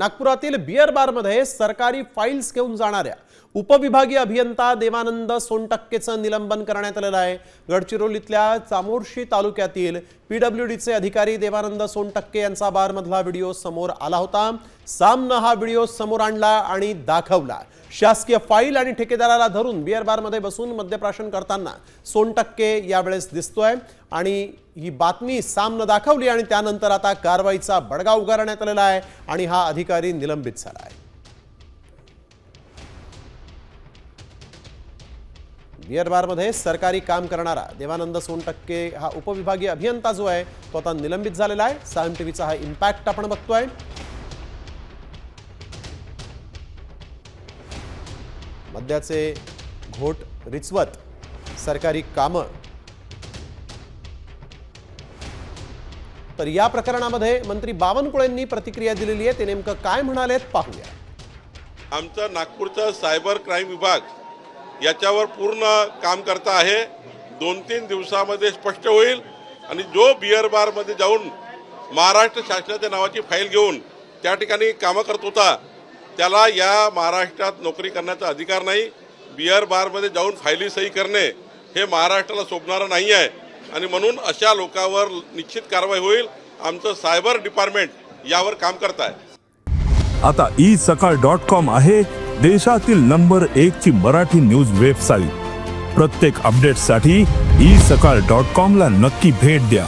नागपुरातील बिअर बारमध्ये सरकारी फाईल्स घेऊन जाणाऱ्या उपविभागीय अभियंता देवानंद सोनटक्केचं निलंबन करण्यात आलेलं आहे. गडचिरोलीतल्या चामोर्शी तालुक्यातील पीडब्ल्यूडीचे अधिकारी देवानंद सोनटक्के यांचा बारमधला व्हिडिओ समोर आला होता. सामनं हा व्हिडिओ समोर आणला आणि दाखवला. शासकीय फाईल आणि ठेकेदाराला धरून बिअर बारमध्ये बसून मद्यप्राशन करताना सोनटक्के यावेळेस दिसतोय. आणि ही बातमी सामनं दाखवली आणि त्यानंतर आता कारवाईचा बडगा उगारण्यात आलेला आहे आणि हा अधिकारी निलंबित झाला आहे. बिअर बारमध्ये सरकारी काम करणारा देवानंद सोनटक्के हा उपविभागीय अभियंता जो आहे तो आता निलंबित झालेला आहे. सायम टीव्हीचा हा इम्पॅक्ट आपण बघतोय. मद्याचे घोट रिचवत. सरकारी कामं. तर या प्रकरणामध्ये मंत्री बावनकुळेंनी प्रतिक्रिया दिलेली आहे. ते नेमकं काय म्हणालेत पाहूया. आमचं नागपूरचं सायबर क्राईम विभाग याच्यावर पूर्ण काम करता आहे. दोन तीन दिवसामध्ये स्पष्ट होईल. आणि जो बिअर बारमध्ये जाऊन महाराष्ट्र शासनाच्या नावाची फाईल घेऊन त्या ठिकाणी कामं करत होता त्याला या महाराष्ट्रात नोकरी करण्याचा अधिकार नाही. बिअर बारमध्ये जाऊन फायली सही करणे हे महाराष्ट्राला शोभणारं नाही आहे. आणि म्हणून अशा लोकांवर निश्चित कारवाई होईल. आमचं सायबर डिपार्टमेंट यावर काम करत आहे आता ई सकाळ डॉट कॉम आहे देशातील नंबर एक ची मराठी न्यूज वेबसाईट. प्रत्येक अपडेटसाठी ई सकाळ डॉट कॉम ला नक्की भेट द्या.